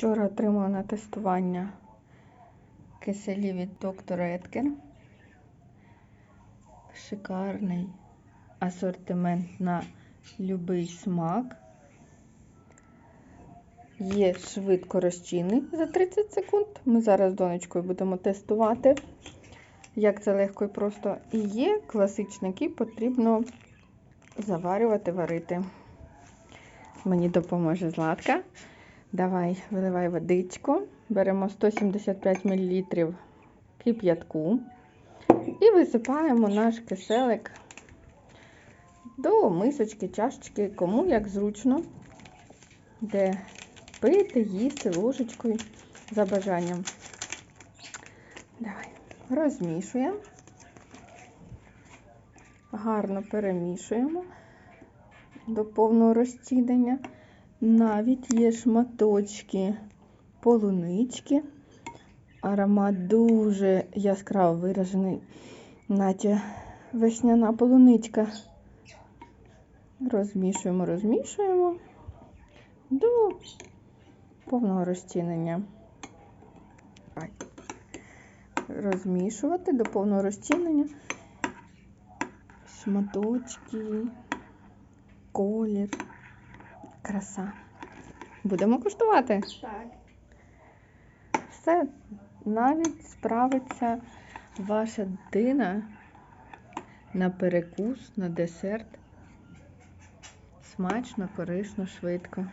Вчора отримала на тестування киселі від доктора Еткер. Шикарний асортимент на будь-який смак. Є швидко розчинний за 30 секунд. Ми зараз з донечкою будемо тестувати, як це легко і просто. І є класичний, який потрібно заварювати, варити. Мені допоможе Златка. Давай, виливай водичку. Беремо 175 мл кип'ятку і висипаємо наш киселик до мисочки, чашечки, кому як зручно, де пити, їсти ложечкою за бажанням. Давай, розмішуємо. Гарно перемішуємо до повного розчинення. Навіть є шматочки полунички. Аромат дуже яскраво виражений, наче весняна полуничка. Розмішуємо, розмішуємо до повного розчинення. Розмішувати до повного розчинення. Шматочки, колір, краса. Будемо куштувати. Так. Все, навіть справиться ваша дина на перекус, на десерт. Смачно, корисно, швидко.